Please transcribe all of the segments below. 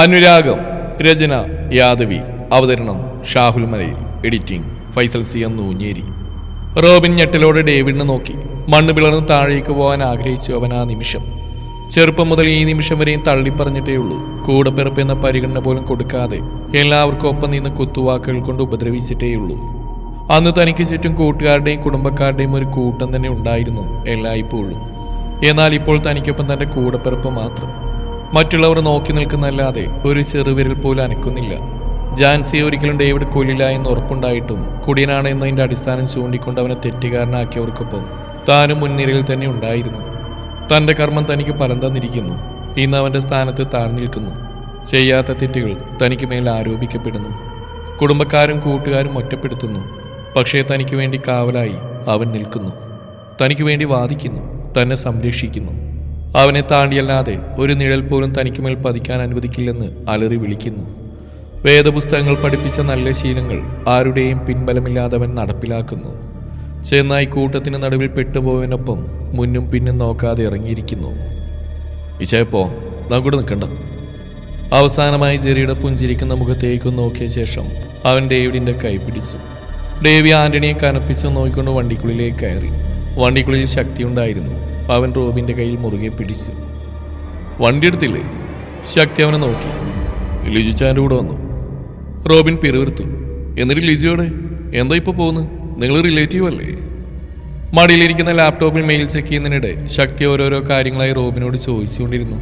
അനുരാഗം രചന യാദവി അവതരണം Shahul Malayil editing Faisal C M Noonjeri. Robin ഞെട്ടലോടെ ഡേവിഡിനെ നോക്കി. മണ്ണ് പിളർന്ന് താഴേക്ക് പോകാൻ ആഗ്രഹിച്ചു അവൻ ആ നിമിഷം. ചെറുപ്പം മുതൽ ഈ നിമിഷം വരെയും തള്ളിപ്പറഞ്ഞിട്ടേ ഉള്ളൂ. കൂടെ പിറപ്പ് എന്ന പരിഗണന പോലും കൊടുക്കാതെ എല്ലാവർക്കും ഒപ്പം നിന്ന് കുത്തുവാക്കുകൾ കൊണ്ട് ഉപദ്രവിച്ചിട്ടേയുള്ളൂ അന്ന് തനിക്ക് ചുറ്റും കൂട്ടുകാരുടെയും കുടുംബക്കാരുടെയും ഒരു കൂട്ടം തന്നെ ഉണ്ടായിരുന്നു എല്ലായ്പ്പോഴും. എന്നാൽ ഇപ്പോൾ തനിക്കൊപ്പം തന്റെ കൂടപ്പിറപ്പ് മാത്രം. മറ്റുള്ളവർ നോക്കി നിൽക്കുന്നല്ലാതെ ഒരു ചെറുവിരൽ പോലും അനക്കുന്നില്ല. ജാൻസിയെ ഒരിക്കലും ഡേവിഡ് കൊല്ലില്ല എന്ന് ഉറപ്പുണ്ടായിട്ടും കുടിയനാണ് എന്നതിന്റെ അടിസ്ഥാനം ചൂണ്ടിക്കൊണ്ട് അവനെ തെറ്റുകാരനാക്കിയവർക്കൊപ്പം താനും മുൻനിരയിൽ തന്നെ ഉണ്ടായിരുന്നു. തന്റെ കർമ്മം തനിക്ക് പലം തന്നിരിക്കുന്നു. ഇന്ന് അവന്റെ സ്ഥാനത്ത് താഴ്ന്നു നിൽക്കുന്നു. ചെയ്യാത്ത തെറ്റുകൾ തനിക്ക് മേൽ ആരോപിക്കപ്പെടുന്നു. കുടുംബക്കാരും കൂട്ടുകാരും ഒറ്റപ്പെടുത്തുന്നു. പക്ഷേ തനിക്ക് വേണ്ടി കാവലായി അവൻ നിൽക്കുന്നു. തനിക്ക് വേണ്ടി വാദിക്കുന്നു. തന്നെ സംരക്ഷിക്കുന്നു. അവനെ താണ്ടിയല്ലാതെ ഒരു നിഴൽ പോലും തനിക്കുമേൽ പതിക്കാൻ അനുവദിക്കില്ലെന്ന് അലറി വിളിക്കുന്നു. വേദപുസ്തകങ്ങൾ പഠിപ്പിച്ച നല്ല ശീലങ്ങൾ ആരുടെയും പിൻബലമില്ലാതെ അവൻ നടപ്പിലാക്കുന്നു. ചെന്നായി കൂട്ടത്തിന് നടുവിൽ പെട്ടുപോയതിനൊപ്പം മുന്നും പിന്നും നോക്കാതെ ഇറങ്ങിയിരിക്കുന്നു. ഇച്ചയപ്പോ നമുക്കൂടെ നിൽക്കണ്ട. അവസാനമായി ജെറിയുടെ പുഞ്ചിരിക്കുന്ന മുഖത്തേക്ക് നോക്കിയ ശേഷം അവൻ ഡേവിഡിന്റെ കൈ പിടിച്ചു. ഡേവി ആന്റണിയെ കനപ്പിച്ച് നോക്കിക്കൊണ്ട് വണ്ടിക്കുള്ളിലേക്ക് കയറി. വണ്ടിക്കുള്ളിൽ ശക്തിയുണ്ടായിരുന്നു. അവൻ റോബിന്റെ കയ്യിൽ മുറുകെ പിടിച്ചു. വണ്ടി എടുത്തില്ലേ ശക്തി അവനെ നോക്കി. ലിജിച്ചാന്റെ കൂടെ വന്നു. റോബിൻ പിറുവിർത്തു എന്നിട്ട് ലിജിയോടെ എന്താ ഇപ്പോൾ പോകുന്നത്? നിങ്ങൾ റിലേറ്റീവ് അല്ലേ? മടിയിലിരിക്കുന്ന ലാപ്ടോപ്പിൽ മെയിൽ ചെക്ക് ചെയ്യുന്നതിനിടെ ശക്തി ഓരോരോ കാര്യങ്ങളായി റോബിനോട് ചോദിച്ചുകൊണ്ടിരുന്നു.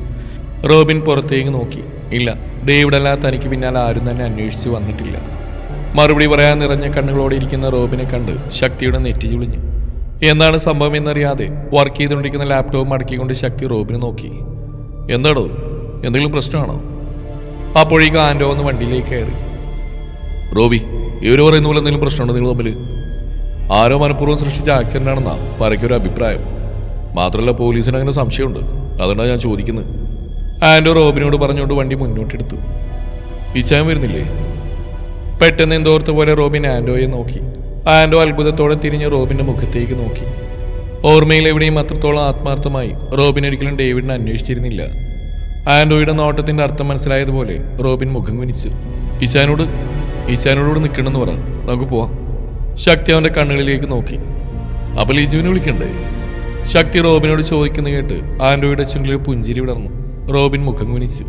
റോബിൻ പുറത്തേക്ക് നോക്കി. ഇല്ല ഡേവിഡ് അല്ലാതെ തനിക്ക് പിന്നാലെ ആരും തന്നെ അന്വേഷിച്ച് വന്നിട്ടില്ല. മറുപടി പറയാൻ നിറഞ്ഞ കണ്ണുകളോടെ ഇരിക്കുന്ന റോബിനെ കണ്ട് ശക്തിയുടെ നെറ്റി ചുളിഞ്ഞു എന്താണ് സംഭവം എന്നറിയാതെ വർക്ക് ചെയ്തുകൊണ്ടിരിക്കുന്ന ലാപ്ടോപ്പ് മടക്കിക്കൊണ്ട് ശക്തി റോബിനെ നോക്കി. എന്താടോ? എന്തെങ്കിലും പ്രശ്നമാണോ? അപ്പോഴേക്ക് ആൻഡോ ഒന്ന് വണ്ടിയിലേക്ക് കയറി. റോബി ഇവർ പറയുന്ന പോലെ എന്തെങ്കിലും പ്രശ്നമുണ്ടോ നിങ്ങൾ തമ്മിൽ ആരോ മനഃപൂർവം സൃഷ്ടിച്ച ആക്സിഡന്റ് ആണെന്നാ പരക്കൊരു അഭിപ്രായം. മാത്രമല്ല പോലീസിന് അങ്ങനെ സംശയമുണ്ട്. അതുകൊണ്ടാണ് ഞാൻ ചോദിക്കുന്നത്. ആൻഡോ റോബിനോട് പറഞ്ഞുകൊണ്ട് വണ്ടി മുന്നോട്ടെടുത്തു. ഇച്ചാൻ വരുന്നില്ലേ? പെട്ടെന്ന് എന്തോർത്ത പോലെ റോബിൻ ആൻഡോയെ നോക്കി. ആൻഡോ അത്ഭുതത്തോടെ തിരിഞ്ഞ് റോബിന്റെ മുഖത്തേക്ക് നോക്കി. ഓർമ്മയിൽ എവിടെയും അത്രത്തോളം ആത്മാർത്ഥമായി റോബിൻ ഒരിക്കലും ഡേവിഡിനെ അന്വേഷിച്ചിരുന്നില്ല. ആൻഡോയുടെ നോട്ടത്തിന്റെ അർത്ഥം മനസ്സിലായതുപോലെ റോബിൻ മുഖം കുനിച്ചു. ഇച്ചാനോട് ഇച്ചാനോട് ഇവിടെ നിൽക്കണമെന്ന് പറ. നമുക്ക് പോവാം. ശക്തി അവന്റെ കണ്ണുകളിലേക്ക് നോക്കി. അപ്പൊ ലിജുവിനെ വിളിക്കണ്ടേ? ശക്തി റോബിനോട് ചോദിക്കുന്ന കേട്ട് ആൻഡോയുടെ ചുണ്ടിൽ പുഞ്ചിരി വിടർന്നു. റോബിൻ മുഖം കുനിച്ചു.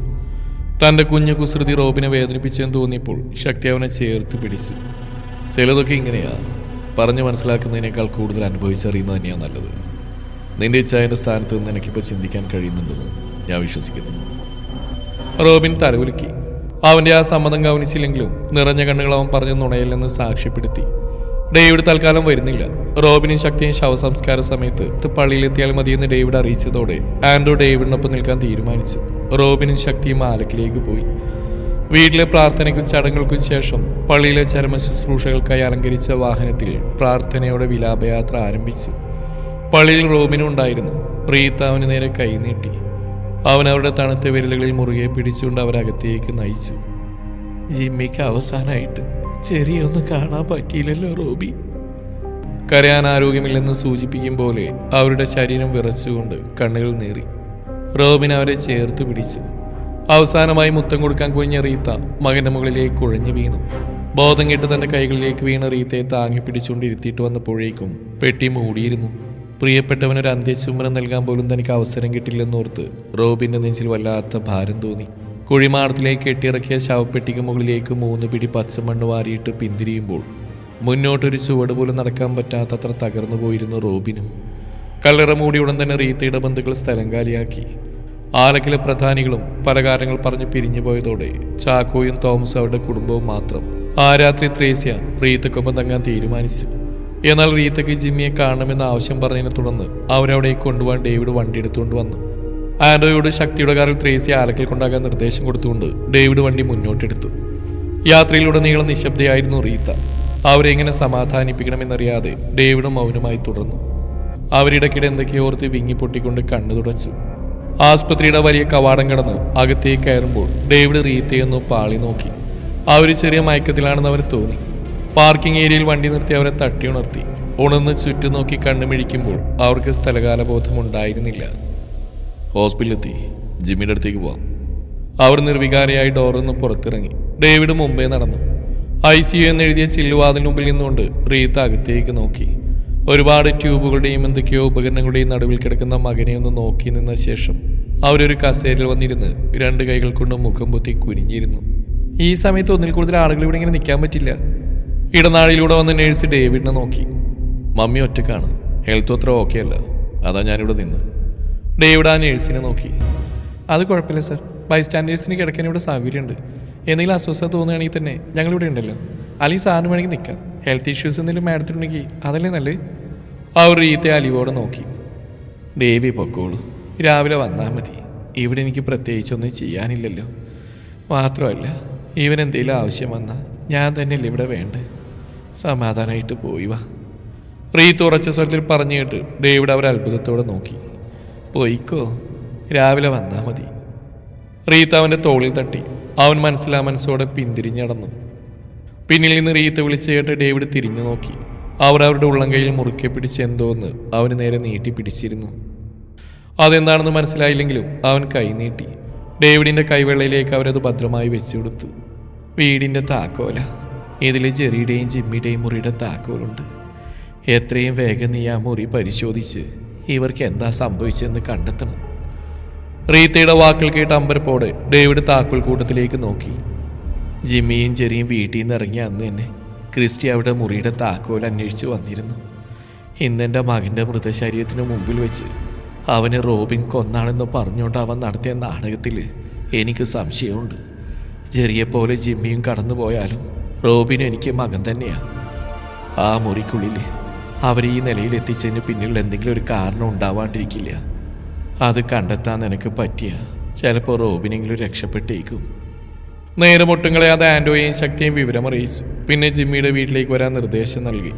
തന്റെ കുഞ്ഞു കുസൃതി റോബിനെ വേദനിപ്പിച്ചെന്ന് തോന്നിയപ്പോൾ ശക്തി അവനെ ചേർത്ത് പിടിച്ചു. ചിലതൊക്കെ ഇങ്ങനെയാ. പറഞ്ഞു മനസ്സിലാക്കുന്നതിനേക്കാൾ കൂടുതൽ അനുഭവിച്ചറിയുന്നത് തന്നെയാണ് നല്ലത്. നിന്റെ ഇച്ഛായന്റെ സ്ഥാനത്ത് നിന്ന് എനിക്കിപ്പോൾ ചിന്തിക്കാൻ കഴിയുന്നുണ്ടെന്ന് ഞാൻ വിശ്വസിക്കുന്നു. റോബിൻ തലകുലുക്കി. അവന്റെ ആ സമ്മതം ഗവനിച്ചില്ലെങ്കിലും നിറഞ്ഞ കണ്ണുകൾ അവൻ പറഞ്ഞ നുണയില്ലെന്ന് സാക്ഷ്യപ്പെടുത്തി. ഡേവിഡ് തൽക്കാലം വരുന്നില്ല. റോബിനും ശക്തിയും ശവസംസ്കാര സമയത്ത് പള്ളിയിലെത്തിയാൽ മതിയെന്ന് ഡേവിഡ് അറിയിച്ചതോടെ ആൻഡ്രോ ഡേവിഡിനൊപ്പം നിൽക്കാൻ തീരുമാനിച്ചു. റോബിനും ശക്തിയും ആലക്കിലേക്ക് പോയി. വീട്ടിലെ പ്രാർത്ഥനയ്ക്കും ചടങ്ങുകൾക്കും ശേഷം പള്ളിയിലെ ചരമ ശുശ്രൂഷകൾക്കായി അലങ്കരിച്ച വാഹനത്തിൽ പ്രാർത്ഥനയോടെ വിലാപയാത്ര ആരംഭിച്ചു. പള്ളിയിൽ റോബിനുണ്ടായിരുന്നു റീത്ത അവന് നേരെ കൈനീട്ടി അവൻ അവരുടെ തണുത്ത വിരലുകളിൽ മുറുകെ പിടിച്ചുകൊണ്ട് അവരകത്തേക്ക് നയിച്ചു. ജിമ്മിക്ക് അവസാനമായിട്ട് ചെറിയൊന്നും കാണാൻ പറ്റിയില്ലല്ലോ റോബി. കരയാൻ ആരോഗ്യമില്ലെന്ന് സൂചിപ്പിക്കും പോലെ അവരുടെ ശരീരം വിറച്ചുകൊണ്ട് കണ്ണുകൾ നേറി. റോബിൻ അവരെ ചേർത്ത് പിടിച്ചു. അവസാനമായി മുത്തം കൊടുക്കാൻ കുഞ്ഞ റീത്ത മകന്റെ മുകളിലേക്ക് കുഴഞ്ഞു വീണു. ബോധം കെട്ട് തന്റെ കൈകളിലേക്ക് വീണ റീത്തയെ താങ്ങി പിടിച്ചുകൊണ്ട് ഇരുത്തിയിട്ട് വന്നപ്പോഴേക്കും പെട്ടി മൂടിയിരുന്നു. പ്രിയപ്പെട്ടവനൊരു അന്ത്യശുമനം നൽകാൻ പോലും തനിക്ക് അവസരം കിട്ടില്ലെന്നോർത്ത് റോബിന്റെ നെഞ്ചിൽ വല്ലാത്ത ഭാരം തോന്നി. കുഴിമാടത്തിലേക്ക് കെട്ടിയിറക്കിയ ശവപ്പെട്ടിക്ക് മുകളിലേക്ക് മൂന്ന് പിടി പച്ചമണ്ണ് വാരിയിട്ട് പിന്തിരിയുമ്പോൾ മുന്നോട്ടൊരു ചുവട് പോലും നടക്കാൻ പറ്റാത്തത്ര തകർന്നു പോയിരുന്നു റോബിനും. കല്ലറ മൂടി ഉടൻ തന്നെ റീത്തയുടെ ബന്ധുക്കൾ സ്ഥലം കാലിയാക്കി. ആലക്കിലെ പ്രധാനികളും പല കാര്യങ്ങൾ പറഞ്ഞ് പിരിഞ്ഞു പോയതോടെ ചാക്കോയും തോമസ് അവരുടെ കുടുംബവും മാത്രം ആ രാത്രി ത്രേസ്യ റീത്തക്കൊപ്പം തങ്ങാൻ തീരുമാനിച്ചു. എന്നാൽ റീത്തയ്ക്ക് ജിമ്മിയെ കാണണമെന്ന ആവശ്യം പറഞ്ഞതിനെ തുടർന്ന് അവരവിടേക്ക് കൊണ്ടുപോകാൻ ഡേവിഡ് വണ്ടി എടുത്തുകൊണ്ട് വന്നു. ആൻഡോയോട് ശക്തിയുടെ കാറിൽ ത്രേസ്യ ആലക്കിൽ കൊണ്ടാകാൻ നിർദ്ദേശം കൊടുത്തുകൊണ്ട് ഡേവിഡ് വണ്ടി മുന്നോട്ടെടുത്തു. യാത്രയിലുടനീളം നിശബ്ദയായിരുന്നു റീത്ത. അവരെങ്ങനെ സമാധാനിപ്പിക്കണമെന്നറിയാതെ ഡേവിഡും മൗനമായി തുടർന്നു. അവരിടയ്ക്കിടെ എന്തൊക്കെയോർത്ത് വിങ്ങിപ്പൊട്ടിക്കൊണ്ട് കണ്ണു തുടച്ചു. ആസ്പത്രിയുടെ വലിയ കവാടം കടന്ന് അകത്തേക്ക് കയറുമ്പോൾ ഡേവിഡ് റീത്തയൊന്ന് പാളി നോക്കി. ആ ഒരു ചെറിയ മയക്കത്തിലാണെന്ന് അവന് തോന്നി. പാർക്കിംഗ് ഏരിയയിൽ വണ്ടി നിർത്തി അവരെ തട്ടി ഉണർത്തി. ഉണർന്ന് ചുറ്റും നോക്കി കണ്ണുമിഴിക്കുമ്പോൾ അവർക്ക് സ്ഥലകാലബോധം ഉണ്ടായിരുന്നില്ല ഹോസ്പിറ്റലിലെത്തി. ജിമ്മിയുടെ അടുത്തേക്ക് പോവാം. അവർ നിർവികാരിയായി ഡോറിൽ നിന്ന് പുറത്തിറങ്ങി. ഡേവിഡ് മുംബൈ നടന്നു. ഐ സി യു എന്നെഴുതിയ ചില്ലുവാതിന് മുമ്പിൽ നിന്നുകൊണ്ട് റീത്ത അകത്തേക്ക് നോക്കി. ഒരുപാട് ട്യൂബുകളുടെയും എന്തൊക്കെയോ ഉപകരണങ്ങളുടെയും നടുവിൽ കിടക്കുന്ന മകനെ ഒന്ന് നോക്കി നിന്ന ശേഷം അവരൊരു കസേരയിൽ വന്നിരുന്ന് രണ്ട് കൈകൾ കൊണ്ട് മുഖം പൊത്തി കുനിഞ്ഞിരുന്നു. ഈ സമയത്ത് ഒന്നിൽ കൂടുതൽ ആളുകൾ ഇവിടെ ഇങ്ങനെ നിൽക്കാൻ പറ്റില്ല. ഇടനാഴിയിലൂടെ വന്ന് നേഴ്സ് ഡേവിഡിനെ നോക്കി. മമ്മി ഒറ്റക്കാണ്. ഹെൽത്ത് അത്ര ഓക്കെ അല്ല. അതാ ഞാനിവിടെ നിന്ന്. ഡേവിഡ് ആ നേഴ്സിനെ നോക്കി. അത് കുഴപ്പമില്ല സർ. ബൈ സ്റ്റാൻഡേഴ്സിന് കിടക്കാൻ ഇവിടെ സൗകര്യമുണ്ട്. എന്തെങ്കിലും അസ്വസ്ഥത തോന്നുകയാണെങ്കിൽ തന്നെ ഞങ്ങളിവിടെ ഉണ്ടല്ലോ. അല്ലെങ്കിൽ സാറിന് വേണമെങ്കിൽ നിൽക്കാം. ഹെൽത്ത് ഇഷ്യൂസ് എന്തെങ്കിലും മാഡത്തിനുണ്ടെങ്കിൽ അതല്ലേ നല്ലത്? അവർ റീത്തെ അലിവോടെ നോക്കി. ദേവി പൊക്കോളൂ. രാവിലെ വന്നാൽ മതി. ഇവിടെ എനിക്ക് പ്രത്യേകിച്ചൊന്നും ചെയ്യാനില്ലല്ലോ. മാത്രമല്ല ഇവൻ എന്തെങ്കിലും ആവശ്യം വന്നാൽ ഞാൻ തന്നെയല്ലേ ഇവിടെ വേണ്ട? സമാധാനമായിട്ട് പോയി വാ. റീത്ത് ഉറച്ച സ്വരത്തിൽ പറഞ്ഞു കേട്ട് ഡേവിഡ് അവർ അത്ഭുതത്തോടെ നോക്കി. പോയിക്കോ. രാവിലെ വന്നാൽ മതി. റീത്ത് അവന്റെ തോളിൽ തട്ടി. അവൻ മനസ്സിലാ മനസ്സോടെ പിന്തിരിഞ്ഞടന്നു. പിന്നിൽ നിന്ന് റീത്ത് വിളിച്ചു കേട്ട് ഡേവിഡ് തിരിഞ്ഞു നോക്കി. അവർ അവരുടെ ഉള്ളംകൈയിൽ മുറുക്കെ പിടിച്ച് എന്തോന്ന് അവന് നേരെ നീട്ടി പിടിച്ചിരുന്നു. അതെന്താണെന്ന് മനസ്സിലായില്ലെങ്കിലും അവൻ കൈ നീട്ടി. ഡേവിഡിന്റെ കൈവെള്ളയിലേക്ക് അവരത് ഭദ്രമായി വെച്ചു കൊടുത്തു വീടിന്റെ താക്കോല. ഇതിൽ ജെറിയുടെയും ജിമ്മിയുടെയും മുറിയുടെ താക്കോലുണ്ട്. എത്രയും വേഗം നീ ആ മുറി പരിശോധിച്ച് ഇവർക്ക് എന്താ സംഭവിച്ചതെന്ന് കണ്ടെത്തണം. റീത്തയുടെ വാക്കുകൾ കേട്ട് അമ്പരപ്പോടെ ഡേവിഡ് താക്കോൽ കൂട്ടത്തിലേക്ക് നോക്കി. ജിമ്മിയും ചെറിയും വീട്ടിൽ നിന്ന് ഇറങ്ങിയ അന്ന് തന്നെ ക്രിസ്റ്റി അവിടെ മുറിയുടെ താക്കോൽ അന്വേഷിച്ച് വന്നിരുന്നു. ഇന്നെന്റെ മകന്റെ മൃതശരീരത്തിന് മുമ്പിൽ വെച്ച് അവന് റോബിൻ കൊന്നാണെന്ന് പറഞ്ഞുകൊണ്ട് അവൻ നടത്തിയ നാടകത്തിൽ എനിക്ക് സംശയമുണ്ട്. പോലെ ജിമ്മിയും കടന്നു പോയാലും റോബിൻ എനിക്ക് മകൻ തന്നെയാണ് ആ മുറിക്കുള്ളിൽ അവർ ഈ നിലയിൽ എത്തിച്ചതിന് പിന്നിൽ എന്തെങ്കിലും ഒരു കാരണം ഉണ്ടാവാണ്ടിരിക്കില്ല. അത് കണ്ടെത്താൻ എനിക്ക് പറ്റിയ. ചിലപ്പോൾ റോബിനെങ്കിലും രക്ഷപ്പെട്ടേക്കും. നേരെ മുട്ടുങ്ങളെ കളയാതെ ആൻഡോയെയും ശക്തിയും വിവരം അറിയിച്ചു പിന്നെ ജിമ്മിയുടെ വീട്ടിലേക്ക് വരാൻ നിർദ്ദേശം നൽകി.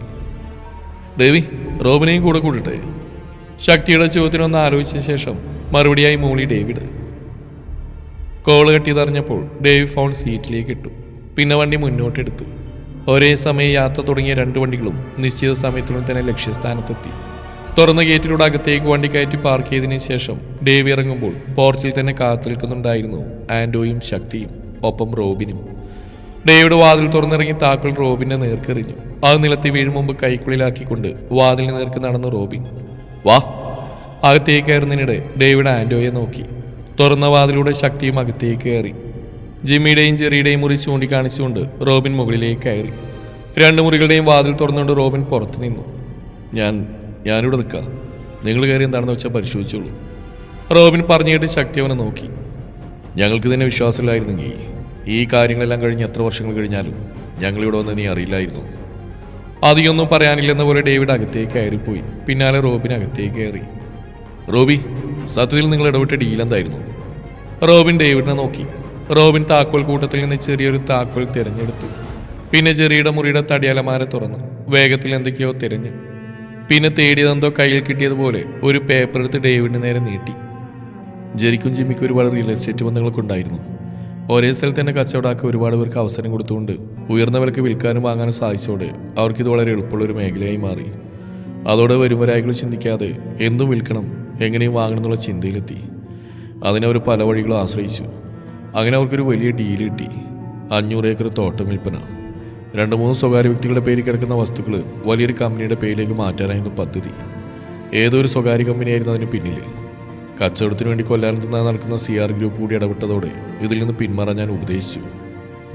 ദേവി റോബിനെയും കൂടെ കൂട്ടട്ടെ ശക്തിയുടെ ചോദ്യത്തിനൊന്ന് ആലോചിച്ച ശേഷം മറുപടിയായി മൂളി ഡേവിഡ്. കോൾ കെട്ടിയതറിഞ്ഞപ്പോൾ ഡേവി ഫോൺ സീറ്റിലേക്ക് ഇട്ടു. പിന്നെ വണ്ടി മുന്നോട്ടെടുത്തു ഒരേ സമയം യാത്ര തുടങ്ങിയ രണ്ട് വണ്ടികളും നിശ്ചിത സമയത്തിനുള്ളിൽ തന്നെ ലക്ഷ്യസ്ഥാനത്തെത്തി. തുറന്ന ഗേറ്റിലൂടെ അകത്തേക്ക് വണ്ടി കയറ്റി പാർക്ക് ചെയ്തതിനു ശേഷം ഡേവി ഇറങ്ങുമ്പോൾ പോർച്ചിൽ തന്നെ കാത്തു നിൽക്കുന്നുണ്ടായിരുന്നു ആൻഡോയും ശക്തിയും. ഒപ്പം റോബിനും. ഡേവിഡ് വാതിൽ തുറന്നിറങ്ങി താക്കൾ റോബിന്റെ നേർക്കെറിഞ്ഞു. അത് നിലത്തി വീഴും മുമ്പ് കൈക്കുള്ളിലാക്കിക്കൊണ്ട് വാതിലിന് നേർക്ക് നടന്നു റോബിൻ. വാ. അകത്തേക്ക് കയറുന്നതിനിടെ ഡേവിഡ് ആൻഡോയെ നോക്കി. തുറന്ന വാതിലൂടെ ശക്തിയും അകത്തേക്ക് കയറി. ജിമ്മിയുടെയും ചെറിയുടെയും മുറി ചൂണ്ടിക്കാണിച്ചുകൊണ്ട് റോബിൻ മുകളിലേക്ക് കയറി. രണ്ട് മുറികളുടെയും വാതിൽ തുറന്നുകൊണ്ട് റോബിൻ പുറത്തു നിന്നു. ഞാൻ ഞാനിവിടെ നിൽക്കാം. നിങ്ങൾ കയറി എന്താണെന്ന് വെച്ചാൽ പരിശോധിച്ചോളൂ. റോബിൻ പറഞ്ഞിട്ട് ശക്തി അവനെ നോക്കി. ഞങ്ങൾക്ക് തന്നെ വിശ്വാസമില്ലായിരുന്നെങ്കിൽ ഈ കാര്യങ്ങളെല്ലാം കഴിഞ്ഞ് എത്ര വർഷങ്ങൾ കഴിഞ്ഞാലും ഞങ്ങളിവിടെ വന്ന് നീ അറിയില്ലായിരുന്നു. അധികമൊന്നും പറയാനില്ലെന്ന പോലെ ഡേവിഡ് അകത്തേക്ക് കയറിപ്പോയി. പിന്നാലെ റോബിൻ അകത്തേക്ക് കയറി. റോബി സത്യത്തിൽ നിങ്ങൾ ഇടപെട്ട ഡീൽ എന്തായിരുന്നു? റോബിൻ ഡേവിഡിനെ നോക്കി. റോബിൻ താക്കോൽ കൂട്ടത്തിൽ നിന്ന് ചെറിയൊരു താക്കോൽ തിരഞ്ഞെടുത്തു. പിന്നെ ചെറിയുടെ മുറിയുടെ തടിയലമാര തുറന്നു. വേഗത്തിൽ എന്തൊക്കെയോ തിരഞ്ഞു. പിന്നെ തേടിയതെന്തോ കയ്യിൽ കിട്ടിയതുപോലെ ഒരു പേപ്പർ എടുത്ത് ഡേവിഡിന് നേരെ നീട്ടി. ജെറിക്കും ജിമ്മിക്കും ഒരുപാട് റിയൽ എസ്റ്റേറ്റ് ബന്ധങ്ങളൊക്കെ ഉണ്ടായിരുന്നു. ഒരേ സ്ഥലത്ത് തന്നെ കച്ചവടമാക്കി ഒരുപാട് പേർക്ക് അവസരം കൊടുത്തുകൊണ്ട് ഉയർന്ന വിലക്ക് വിൽക്കാനും വാങ്ങാനും സാധിച്ചോട് അവർക്കിത് വളരെ എളുപ്പമുള്ള ഒരു മേഖലയായി മാറി. അതോടെ വരുമരായികൾ ചിന്തിക്കാതെ എന്തും വിൽക്കണം എങ്ങനെയും വാങ്ങണം എന്നുള്ള ചിന്തയിലെത്തി. അതിനവർ പല വഴികളും ആശ്രയിച്ചു. അങ്ങനെ അവർക്കൊരു വലിയ ഡീൽ കിട്ടി. അഞ്ഞൂറ് ഏക്കർ തോട്ടം വിൽപ്പന. രണ്ട് മൂന്ന് സ്വകാര്യ വ്യക്തികളുടെ പേരിൽ കിടക്കുന്ന വസ്തുക്കൾ വലിയൊരു കമ്പനിയുടെ പേരിലേക്ക് മാറ്റാനായിരുന്നു പദ്ധതി. ഏതൊരു സ്വകാര്യ കമ്പനിയായിരുന്നു അതിന് പിന്നിൽ കച്ചവടത്തിന് വേണ്ടി കൊല്ലാനത്തുനിന്ന് നടക്കുന്ന സി ആർ ഗ്രൂപ്പ് കൂടി ഇടപെട്ടതോടെ ഇതിൽ നിന്ന് പിന്മാറാൻ ഞാൻ ഉപദേശിച്ചു.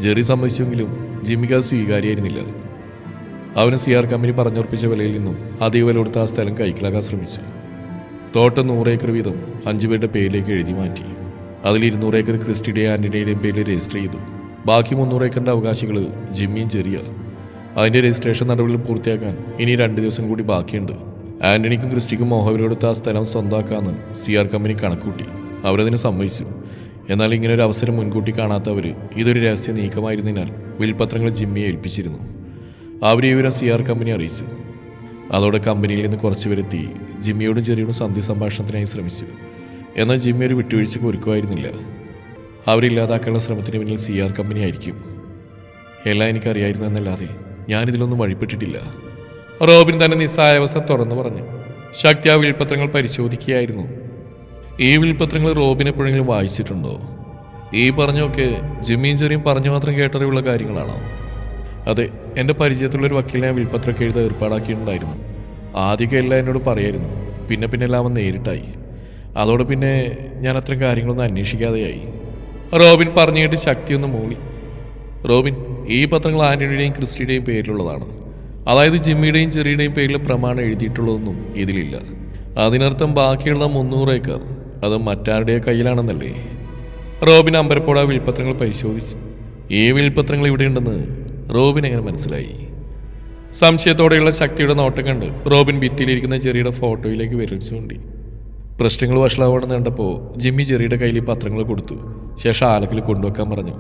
ജെറി സമ്മതിച്ചെങ്കിലും ജിമ്മിക്ക് സ്വീകാര്യായിരുന്നില്ല അവന് സി ആർ കമ്പനി പറഞ്ഞുറപ്പിച്ച വിലയിൽ നിന്നും അധിക വില കൊടുത്ത് ആ സ്ഥലം കൈക്കലാക്കാൻ ശ്രമിച്ചു. തോട്ടം നൂറ് ഏക്കർ വീതം അഞ്ചു പേരുടെ പേരിലേക്ക് എഴുതി മാറ്റി. അതിൽ ഇരുന്നൂറ് ഏക്കർ ക്രിസ്റ്റിയുടെയും ആന്റണിയുടെയും പേരിൽ രജിസ്റ്റർ ചെയ്തു. ബാക്കി മുന്നൂറ് ഏക്കറിന്റെ അവകാശികൾ ജിമ്മിയും ചെറിയ അതിന്റെ രജിസ്ട്രേഷൻ നടപടികൾ പൂർത്തിയാക്കാൻ ഇനി രണ്ട് ദിവസം കൂടി ബാക്കിയുണ്ട്. ആന്റണിക്കും ക്രിസ്റ്റിക്കും മോഹവിനോടുത്ത് ആ സ്ഥലം സ്വന്തമാക്കാന്ന് സി ആർ കമ്പനി കണക്കൂട്ടി അവരതിന് സമ്മതിച്ചു. എന്നാൽ ഇങ്ങനെ ഒരു അവസരം മുൻകൂട്ടി കാണാത്തവർ ഇതൊരു രഹസ്യ നീക്കമായിരുന്നതിനാൽ വിൽപത്രങ്ങൾ ജിമ്മിയെ ഏൽപ്പിച്ചിരുന്നു. അവർ വിവരം സി ആർ കമ്പനി അറിയിച്ചു. അതോടെ കമ്പനിയിൽ നിന്ന് കുറച്ച് പേരെത്തി ജിമ്മിയോടും ചെറിയോടും സന്ധി സംഭാഷണത്തിനായി ശ്രമിച്ചു. എന്നാൽ ജിമ്മി ഒരു വിട്ടുവീഴ്ചക്ക് ഒരുക്കുമായിരുന്നില്ല. അവരില്ലാതാക്കാനുള്ള ശ്രമത്തിന് പിന്നിൽ സി ആർ കമ്പനി ആയിരിക്കും. എല്ലാം എനിക്കറിയായിരുന്നു എന്നല്ലാതെ ഞാനിതിലൊന്നും വഴിപ്പെട്ടിട്ടില്ല. റോബിൻ തന്നെ നിസ്സായാവസ്ഥ തുറന്നു പറഞ്ഞു. ശക്തി ആ വിൽപത്രങ്ങൾ പരിശോധിക്കുകയായിരുന്നു. ഈ വിൽപത്രങ്ങൾ റോബിൻ എപ്പോഴെങ്കിലും വായിച്ചിട്ടുണ്ടോ? ഈ പറഞ്ഞൊക്കെ ജിമ്മിയും ചെറിയും പറഞ്ഞു മാത്രം കേട്ടറിവുള്ള കാര്യങ്ങളാണോ? അതെ എന്റെ പരിചയത്തിലുള്ളൊരു വക്കീലിനെ ഞാൻ വിൽപ്പത്രമൊക്കെ എഴുത ഏർപ്പാടാക്കിയിട്ടുണ്ടായിരുന്നു. ആദ്യമൊക്കെ എല്ലാം എന്നോട് പറയായിരുന്നു. പിന്നെ പിന്നെ എല്ലാം അവൻ നേരിട്ടായി. അതോടെ പിന്നെ ഞാൻ അത്തരം കാര്യങ്ങളൊന്നും അന്വേഷിക്കാതെയായി. റോബിൻ പറഞ്ഞു കേട്ട് ശക്തിയൊന്ന് മൂളി. റോബിൻ ഈ പത്രങ്ങൾ ആന്റണിയുടെയും ക്രിസ്റ്റിയുടെയും പേരിലുള്ളതാണ്. അതായത് ജിമ്മിയുടെയും ചെറിയുടെയും പേരിൽ പ്രമാണം എഴുതിയിട്ടുള്ളതൊന്നും ഇതിലില്ല. അതിനർത്ഥം ബാക്കിയുള്ള മുന്നൂറ് ഏക്കർ അത് മറ്റാരുടെ കയ്യിലാണെന്നല്ലേ? റോബിൻ അമ്പരപ്പോട വിൽപ്പത്രങ്ങൾ പരിശോധിച്ചു. ഈ വിൽപ്പത്രങ്ങൾ ഇവിടെയുണ്ടെന്ന് റോബിൻ എങ്ങനെ മനസ്സിലായി? സംശയത്തോടെയുള്ള ശക്തിയുടെ നോട്ടം കണ്ട് റോബിൻ ഭിത്തിയിലിരിക്കുന്ന ചെറിയുടെ ഫോട്ടോയിലേക്ക് വിരൽ ചൂണ്ടി. പ്രശ്നങ്ങൾ വഷളാവണമെന്ന് കണ്ടപ്പോൾ ജിമ്മി ചെറിയുടെ കയ്യിൽ പത്രങ്ങൾ കൊടുത്തു. ശേഷം ആലക്കിൽ കൊണ്ടുവെക്കാൻ പറഞ്ഞു.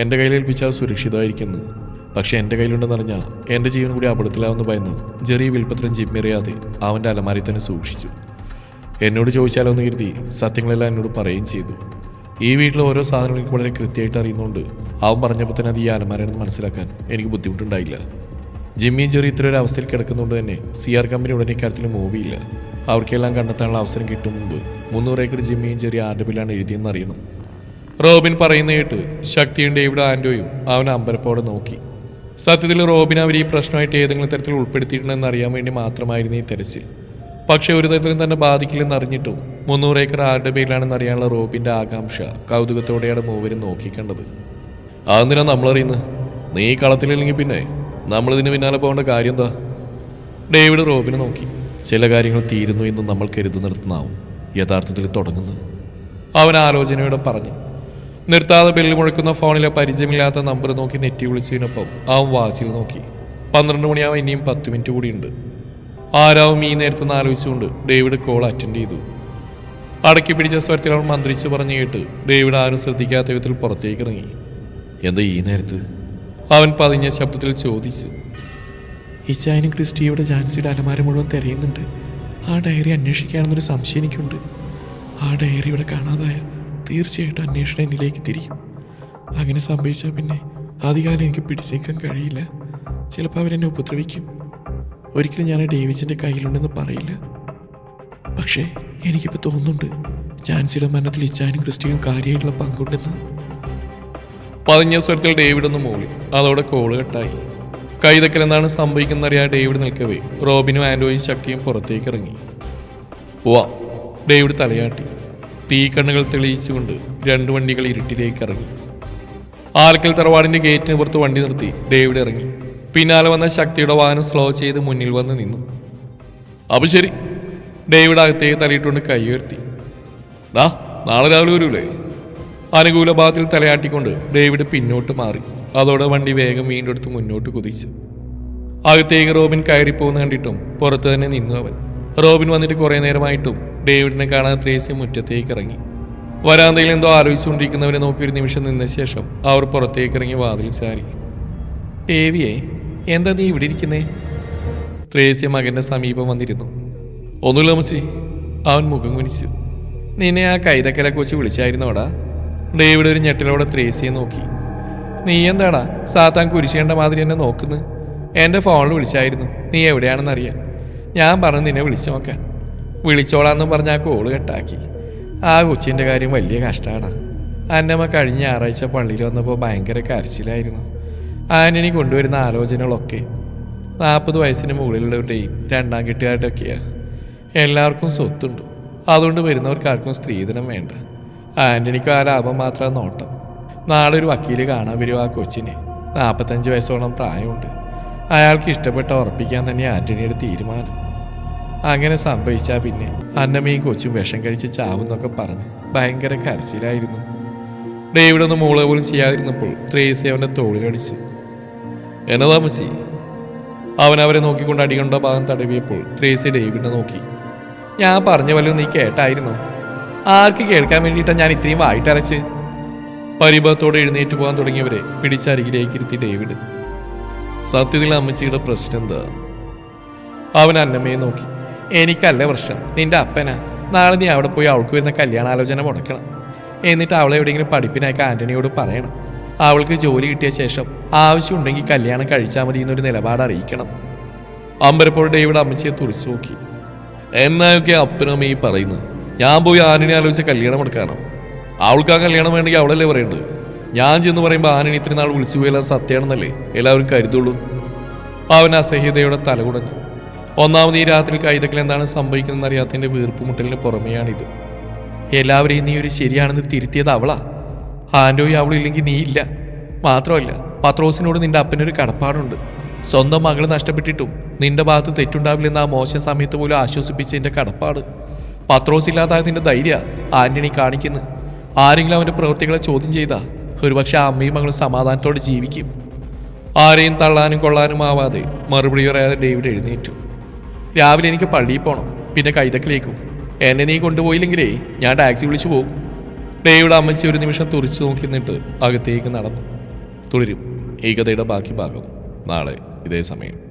എന്റെ കയ്യിൽ ഏൽപ്പിച്ചാൽ സുരക്ഷിതമായിരിക്കുന്നു പക്ഷെ എന്റെ കയ്യിലുണ്ടെന്നറിഞ്ഞാൽ എന്റെ ജീവൻ കൂടി അപകടത്തിലാവുന്ന ഭയന്ന് ജെറി വിൽപ്പത്രം ജിമ്മി അവന്റെ അലമാരി തന്നെ സൂക്ഷിച്ചു. എന്നോട് ചോദിച്ചാലോ എന്ന് കരുതി സത്യങ്ങളെല്ലാം എന്നോട് പറയുകയും ചെയ്തു. ഈ വീട്ടിലെ ഓരോ സാധനങ്ങളും വളരെ കൃത്യമായിട്ട് അറിയുന്നുണ്ട് അവൻ പറഞ്ഞപ്പോൾ തന്നെ അത് ഈ അലമാരയാണെന്ന് മനസ്സിലാക്കാൻ എനിക്ക് ബുദ്ധിമുട്ടുണ്ടായില്ല. ജിമ്മിയും ജെറി ഇത്ര ഒരു അവസ്ഥയിൽ കിടക്കുന്നതുകൊണ്ട് തന്നെ സി ആർ കമ്പനി ഉടനെ ഇക്കാര്യത്തിൽ മൂവിയില്ല അവർക്കെല്ലാം കണ്ടെത്താനുള്ള അവസരം കിട്ടും മുമ്പ് മുന്നൂറ് ഏക്കർ ജിമ്മിയും ചെറിയ ആരുടെ ബില്ലാണ് എഴുതിയെന്ന് അറിയണം. റോബിൻ പറയുന്ന കേട്ട് ശക്തിയും ഡേവിഡ് ആൻഡോയും അവനെ അമ്പരപ്പോടെ നോക്കി. സത്യത്തിൽ റോബിൻ അവർ ഈ പ്രശ്നമായിട്ട് ഏതെങ്കിലും തരത്തിൽ ഉൾപ്പെടുത്തിയിട്ടുണ്ടെന്ന് അറിയാൻ വേണ്ടി മാത്രമായിരുന്നു ഈ തെരച്ചിൽ. പക്ഷേ ഒരു തരത്തിലും തന്നെ ബാധിക്കില്ലെന്ന് അറിഞ്ഞിട്ടും മുന്നൂറ് ഏക്കർ ആരുടെ പേരിലാണെന്ന് അറിയാനുള്ള റോബിന്റെ ആകാംക്ഷ കൗതുകത്തോടെയാണ് മൂവരും നോക്കിക്കണ്ടത്. അതെന്തിനാ നമ്മളറിയുന്നത്? നീ കളത്തിലില്ലെങ്കിൽ പിന്നെ നമ്മളിതിന് പിന്നാലെ പോകേണ്ട കാര്യം എന്താ ഡേവിഡ് റോബിനെ നോക്കി. ചില കാര്യങ്ങൾ തീരുന്നു എന്ന് നമ്മൾ കരുതുന്നിടത്തുനിന്നാവും യഥാർത്ഥത്തിൽ തുടങ്ങുന്നത്. അവൻ ആലോചനയോടെ പറഞ്ഞു. നിർത്താതെ ബെല്ല് മുഴക്കുന്ന ഫോണിലെ പരിചയമില്ലാത്ത നമ്പർ നോക്കി നെറ്റി വിളിച്ചതിനൊപ്പം ആ വാച്ചിൽ നോക്കി. പന്ത്രണ്ട് മണിയാവും ഇനിയും പത്ത് മിനിറ്റ് കൂടിയുണ്ട്. ആരാവും ഈ നേരത്തെന്ന് ആലോചിച്ചുകൊണ്ട് ഡേവിഡ് കോൾ അറ്റൻഡ് ചെയ്തു. അടക്കി പിടിച്ച സ്വരത്തിൽ അവൻ മന്ത്രിച്ച് പറഞ്ഞു കേട്ട് ഡേവിഡ് ആരും ശ്രദ്ധിക്കാത്ത വിധത്തിൽ പുറത്തേക്ക് ഇറങ്ങി. എന്താ ഈ നേരത്ത്? അവൻ പതിഞ്ഞ ശബ്ദത്തിൽ ചോദിച്ചു. ഇച്ചായനും ക്രിസ്റ്റിയുടെ ജാൻസിയുടെ അലമാര മുഴുവൻ തിരയുന്നുണ്ട്. ആ ഡയറി അന്വേഷിക്കുകയാണെന്നൊരു സംശയം എനിക്കുണ്ട്. ആ ഡയറി ഇവിടെ കാണാതായ തീർച്ചയായിട്ടും അന്വേഷണം എന്നിലേക്ക് തിരിയും. അങ്ങനെ സംഭവിച്ചാൽ പിന്നെ ആദ്യകാലം എനിക്ക് പിടിച്ചേക്കാൻ കഴിയില്ല. ചിലപ്പോൾ അവരെന്നെ ഉപദ്രവിക്കും. ഒരിക്കലും ഞാൻ ഡേവിസിന്റെ കയ്യിലുണ്ടെന്ന് പറയില്ല. പക്ഷേ എനിക്കിപ്പോൾ തോന്നുന്നുണ്ട് ജാൻസിയുടെ മരണത്തിൽ ഇച്ചാനും ക്രിസ്റ്റിയും കാര്യമായിട്ടുള്ള പങ്കുണ്ടെന്ന്. പതിഞ്ഞ സ്വരത്തിൽ ഡേവിഡ് ഒന്ന് മൂളി. അതോടെ കോൾ കട്ടായി. കൈതക്കൽ എന്താണ് സംഭവിക്കുന്നറിയാൻ ഡേവിഡ് നിൽക്കവേ. റോബിനും ആൻഡോയും ശക്തിയും പുറത്തേക്ക് ഇറങ്ങി. വാ ഡേവിഡ് തലയാട്ടി. തീക്കണ്ണുകൾ തെളിയിച്ചുകൊണ്ട് രണ്ട് വണ്ടികൾ ഇരുട്ടിലേക്ക് ഇറങ്ങി. ആൽക്കൽ തറവാടിന്റെ ഗേറ്റിന് പുറത്ത് വണ്ടി നിർത്തി ഡേവിഡ് ഇറങ്ങി. പിന്നാലെ വന്ന ശക്തിയുടെ വാഹനം സ്ലോ ചെയ്ത് മുന്നിൽ വന്ന് നിന്നു. അപ്പൊ ശരി. ഡേവിഡ് അകത്തേക്ക് തലയിട്ടുകൊണ്ട് കൈ ഉയർത്തി. ദാ നാളെ രാവിലെ വരൂലേ? അനുകൂല ഭാഗത്തിൽ തലയാട്ടിക്കൊണ്ട് ഡേവിഡ് പിന്നോട്ട് മാറി. അതോടെ വണ്ടി വേഗം വീണ്ടും എടുത്ത് മുന്നോട്ട് കുതിച്ചു. അകത്തേക്ക് റോബിൻ കയറിപ്പോകുന്ന കണ്ടിട്ടും പുറത്ത് തന്നെ നിന്നു അവൻ. റോബിൻ വന്നിട്ട് കുറേ നേരമായിട്ടും ഡേവിഡിനെ കാണാൻ ത്രേസ്യ മുറ്റത്തേക്ക് ഇറങ്ങി. വരാന്തയിൽ എന്തോ ആലോചിച്ചുകൊണ്ടിരിക്കുന്നവരെ നോക്കി ഒരു നിമിഷം നിന്ന ശേഷം അവർ പുറത്തേക്ക് ഇറങ്ങി വാതിൽ ചാരി. ഡേവിയെ എന്താ നീ ഇവിടെ ഇരിക്കുന്നേ? ത്രേസ്യ മകന്റെ സമീപം വന്നിരുന്നു. ഒന്നുമില്ല മച്ചി അവൻ മുഖം കുനിച്ചു. നിന്നെ ആ കൈതക്കല കൊച്ച് വിളിച്ചായിരുന്നോടാ? ഡേവിഡ് ഒരു ഞെട്ടലോടെ ത്രേസ്യെ നോക്കി. നീ എന്താടാ? സാത്താൻ കുരിശേണ്ട മാതിരി എന്നെ നോക്കുന്നു. എന്റെ ഫോണിൽ വിളിച്ചായിരുന്നു. നീ എവിടെയാണെന്ന് അറിയാൻ ഞാൻ പറഞ്ഞു നിന്നെ വിളിച്ചു നോക്കാൻ. വിളിച്ചോളാന്ന് പറഞ്ഞ ആ കോൾ കെട്ടാക്കി. ആ കൊച്ചിന്റെ കാര്യം വലിയ കഷ്ടമാണ് അന്നമ്മ കഴിഞ്ഞ ഞായറാഴ്ച പള്ളിയിൽ വന്നപ്പോൾ ഭയങ്കര കരച്ചിലായിരുന്നു. ആന്റണി കൊണ്ടുവരുന്ന ആലോചനകളൊക്കെ നാൽപ്പത് വയസ്സിന് മുകളിലുള്ളവരുടെയും രണ്ടാം കെട്ടുകാരുടെയൊക്കെയാണ് എല്ലാവർക്കും സ്വത്തുണ്ട്. അതുകൊണ്ട് വരുന്നവർക്ക് ആർക്കും സ്ത്രീധനം വേണ്ട. ആന്റണിക്ക് ആ ലാഭം മാത്രം നോട്ടം. നാളെ ഒരു വക്കീൽ കാണാൻ വരും ആ കൊച്ചിനെ. നാൽപ്പത്തഞ്ച് വയസ്സോളം പ്രായമുണ്ട്. അയാൾക്ക് ഇഷ്ടപ്പെട്ട ഉറപ്പിക്കാൻ തന്നെ ആന്റണിയുടെ തീരുമാനം. അങ്ങനെ സംഭവിച്ചാൽ പിന്നെ. അന്നമ്മയും കൊച്ചും വിഷം കഴിച്ച് ചാവുന്നൊക്കെ പറഞ്ഞ്. ഭയങ്കര കരച്ചിലായിരുന്നു. ഡേവിഡ് ഒന്ന് മൂള പോലും ചെയ്യാതിരുന്നപ്പോൾ ത്രേസി അവന്റെ തോളിലടിച്ചു. എന്നതാ മുസി അവൻ അവരെ നോക്കിക്കൊണ്ട് അടികൊണ്ട ഭാഗം തടവിയപ്പോൾ ത്രേസി ഡേവിഡിനെ നോക്കി. ഞാൻ പറഞ്ഞ വല്ലതും നീ കേട്ടായിരുന്നോ? ആർക്ക് കേൾക്കാൻ വേണ്ടിയിട്ടാണ് ഞാൻ ഇത്രയും വായിട്ടരച്ച്? പരിഭവത്തോടെ എഴുന്നേറ്റ് പോകാൻ തുടങ്ങിയവരെ പിടിച്ചരികിലേക്ക് ഇരുത്തി ഡേവിഡ്. സത്യത്തിൽ അമ്മച്ചിയുടെ പ്രശ്നം എന്താ? അവൻ അന്നമ്മയെ നോക്കി. എനിക്കല്ല പ്രശ്നം? നിന്റെ അപ്പനാ. നാളെ നീ അവിടെ പോയി അവൾക്ക് വരുന്ന കല്യാണാലോചന മുടക്കണം. എന്നിട്ട് അവളെ എവിടെയെങ്കിലും പഠിപ്പിനായി ആന്റണിയോട് പറയണം. അവൾക്ക് ജോലി കിട്ടിയ ശേഷം ആവശ്യമുണ്ടെങ്കിൽ കല്യാണം കഴിച്ചാൽ മതി എന്നൊരു നിലപാട് അറിയിക്കണം. അമ്പരപ്പോൾ ഡേവിഡ് അമ്മച്ചിയെ തുറിച്ചു നോക്കി. എന്നൊക്കെ അപ്പനും ഈ പറയുന്നത്? ഞാൻ പോയി ആന്റണി ആലോചിച്ച് കല്യാണം എടുക്കാനോ? അവൾക്ക് ആ കല്യാണം വേണമെങ്കിൽ അവളല്ലേ പറയേണ്ടത്? ഞാൻ ചെന്ന് പറയുമ്പോൾ ആനണി ഇത്രയും നാൾ വിളിച്ചു സത്യമാണെന്നല്ലേ? എല്ലാവരും കരുതുള്ളൂ. അവൻ അസഹ്യതയോടെ തലകുടഞ്ഞു. ഒന്നാമത് ഈ രാത്രി കൈതക്കൽ എന്താണ് സംഭവിക്കുന്നതെന്ന് അറിയാത്തതിന്റെ വീർപ്പുമുട്ടലിന് പുറമെയാണിത്. എല്ലാവരെയും നീ ഒരു ശരിയാണെന്ന് തിരുത്തിയത് അവളാ. ആൻഡോയി അവളില്ലെങ്കിൽ നീ ഇല്ല. മാത്രമല്ല പത്രോസിനോട് നിന്റെ അപ്പനൊരു കടപ്പാടുണ്ട്. സ്വന്തം മകൾ നഷ്ടപ്പെട്ടിട്ടും നിന്റെ ഭാഗത്ത് തെറ്റുണ്ടാവില്ലെന്ന് ആ മോശം സമയത്ത് പോലും ആശ്വസിപ്പിച്ചതിന്റെ കടപ്പാട്. പത്രോസ് ഇല്ലാതായതിന്റെ ധൈര്യ ആന്റണി കാണിക്കുന്നു. ആരെങ്കിലും അവന്റെ പ്രവൃത്തികളെ ചോദ്യം ചെയ്താൽ ഒരുപക്ഷെ അമ്മയും മകളും സമാധാനത്തോടെ ജീവിക്കും. ആരെയും തള്ളാനും കൊള്ളാനും ആവാതെ മറുപടി പറയാതെ ഡേവിഡ് എഴുന്നേറ്റു. രാവിലെ എനിക്ക് പള്ളിയിൽ പോകണം പിന്നെ കൈതക്കിലേക്കും. എന്നെ നീ കൊണ്ടുപോയില്ലെങ്കിലേ ഞാൻ ടാക്സി വിളിച്ചു പോകും ഡേയുടെ അമ്മച്ചി ഒരു നിമിഷം തുറിച്ചു നോക്കി നിന്നിട്ട് അകത്തേക്ക് നടന്നു. തുടരും. ഈ കഥയുടെ ബാക്കി ഭാഗം. നാളെ ഇതേ സമയം.